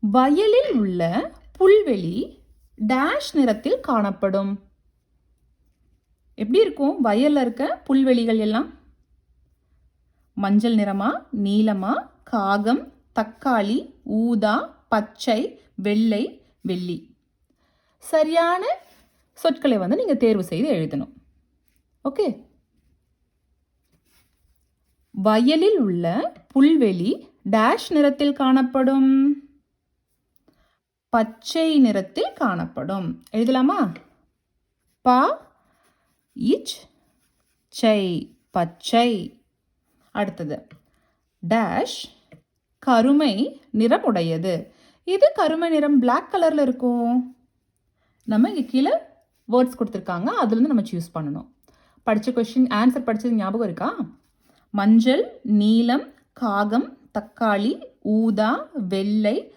வயலில் உள்ள புல்வெளி டேஷ் நிறத்தில் காணப்படும். எப்படி இருக்கும்? வயலில் இருக்க புல்வெளிகள் எல்லாம்? மஞ்சள் நிறமா நீலமா காகம் தக்காளி ஊதா பச்சை வெள்ளை வெள்ளி. சரியான சொற்களை வந்து நீங்கள் தேர்வு செய்து எழுதணும். ஓகே? வயலில் உள்ள புல்வெளி டேஷ் நிறத்தில் காணப்படும். பச்சை நிறத்தில் காணப்படும். எழுதலாமா? பா இச் சை பச்சை. அடுத்தது. டேஷ் கருமை நிறமுடையது. இது கருமை நிறம் பிளாக் கலரில் இருக்கும். நம்ம இங்கே கீழே வேர்ட்ஸ் கொடுத்துருக்காங்க. அதுலேருந்து நம்ம சூஸ் பண்ணணும். படித்த கொஷின் ஆன்சர் படித்தது ஞாபகம் இருக்கா? மஞ்சள் நீலம் காகம் தக்காளி ஊதா வெள்ளை